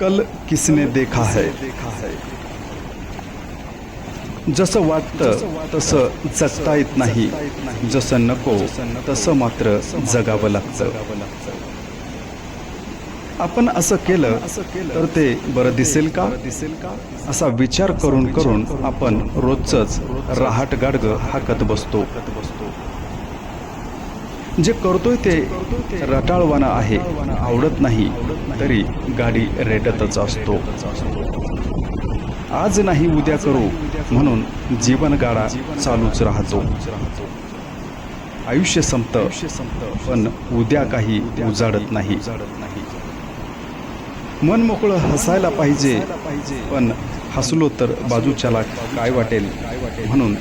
कल किसने देखा है? जसं वाटतं तसं जगता येत नाही. जसं नको तसं मात्र जगावं लागतं. आपण असं केलं तर ते बरं दिसेल का? दिसेल का असा विचार करून करून आपण रोजच रहाट गाडगं हाकत बसतो. जे करतोय ते रटाळवाना आहे. आवडत नाही तरी गाडी रेटतच असतो. आज नाही उद्या करू म्हणून जीवन गाडा चालूच राहतो. आयुष्य संपत पण उद्या काही उजाडत नाही. मन मोकळं हसायला पाहिजे पण हसलो तर बाजूच्याला काय वाटेल? म्हणून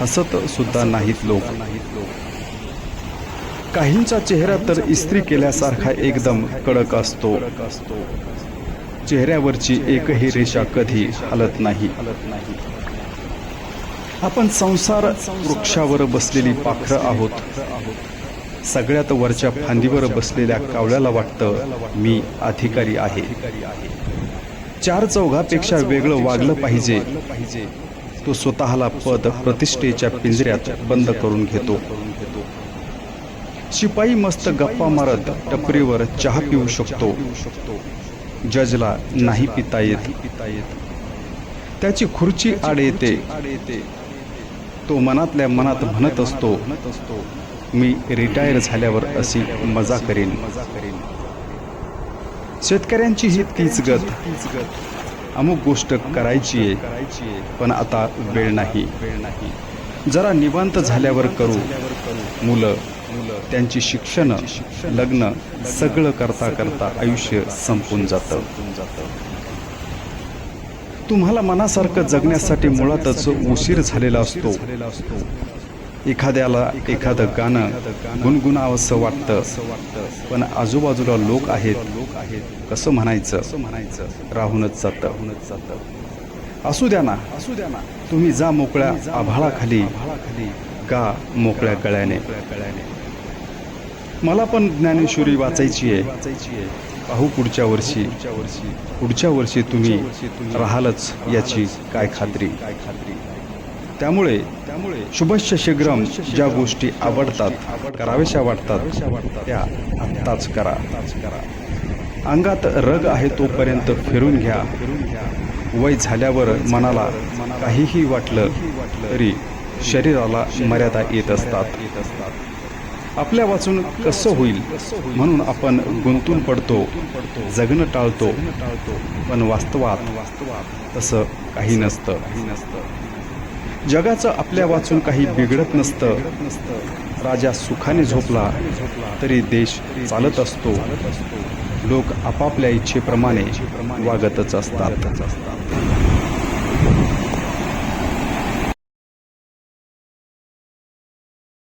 हसत सुद्धा नाहीत लोक. काहींचा चेहरा तर इस्त्री केल्यासारखा एकदम कडक असतो. चेहऱ्यावरची एकही रेषा कधी हलत नाही. आपण संसार वृक्षावर बसलेली पाखरं आहोत. सगळ्यात वरच्या फांदीवर बसलेल्या कावळ्याला वाटतं मी अधिकारी आहे. चार चौघापेक्षा वेगळं वागलं पाहिजे. तो स्वतःला पद प्रतिष्ठेच्या पिंजऱ्यात बंद करून घेतो. शिपाई मस्त गप्पा मारत टपरीवर चहा पिऊ शकतो. जजला नाही पिता येत. त्याची खुर्ची आड येते. तो मनातल्या मनात म्हणत असतो मी रिटायर झाल्यावर अशी मजा करीन. शेतकऱ्यांची ही तीच गत. अमुक गोष्ट करायची आहे पण आता वेळ नाही. जरा निवांत झाल्यावर करू. मुलं त्यांची शिक्षण लग्न सगळं करता करता आयुष्य संपून जातं. तुम्हाला मनासारखं जगण्यासाठी मुळातच उशीर झालेला असतो. एखाद्याला एखादं गाणं गुणगुणावंसं वाटतं पण आजूबाजूला लोक आहेत लोक आहेत कसं म्हणायचं? म्हणायचं राहूनच जातं. असू द्या ना असू द्या ना तुम्ही जा मोकळ्या आभाळाखाली गा मोकळ्या गळ्याने. मला पण ज्ञानेश्वरी वाचायची आहे. पाहू पुढच्या वर्षी. पुढच्या वर्षी तुम्ही राहालच याची काय खात्री. काय खात्री त्यामुळे त्यामुळे शुभश्च शीघ्रम ज्या गोष्टी आवडतात कराव्याशा वाटतात त्या आत्ताच करा. अंगात रग आहे तोपर्यंत फिरून घ्या. वय झाल्यावर मनाला काहीही वाटलं तरी शरीराला मर्यादा येत असतात. आपल्या वाचून कसं होईल म्हणून आपण गुंतून पडतो जगणं टाळतो. पण वास्तवात वास्तवात तसं काही नसतं. जगाचं आपल्या वाचून काही बिघडत नसतं. राजा सुखाने झोपला तरी देश चालत असतो. लोक आपापल्या इच्छेप्रमाणे वागतच असतात.